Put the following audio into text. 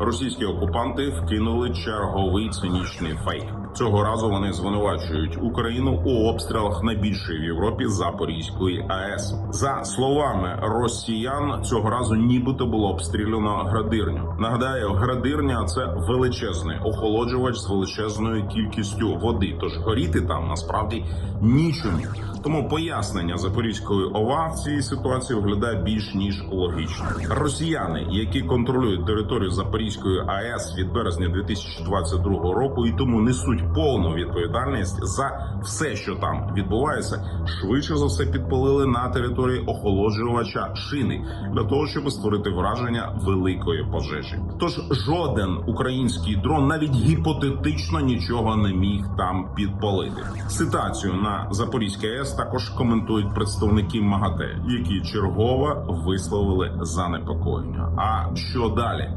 Російські окупанти вкинули черговий цинічний фейк. Цього разу вони звинувачують Україну у обстрілах найбільшої в Європі Запорізької АЕС. За словами росіян, цього разу нібито було обстріляно градирню. Нагадаю, градирня це величезний охолоджувач з величезною кількістю води. Тож горіти там насправді нічому. Тому пояснення Запорізької ОВА в цій ситуації виглядає більш ніж логічно. Росіяни, які контролюють територію Запорізької АЕС від березня 2022 року, і тому несуть повну відповідальність за все, що там відбувається, швидше за все підпалили на території охолоджувача шини для того, щоб створити враження великої пожежі. Тож жоден український дрон навіть гіпотетично нічого не міг там підпалити. Ситуацію на Запорізькій АЕС також коментують представники МАГАТЕ, які чергово висловили занепокоєння. А що далі?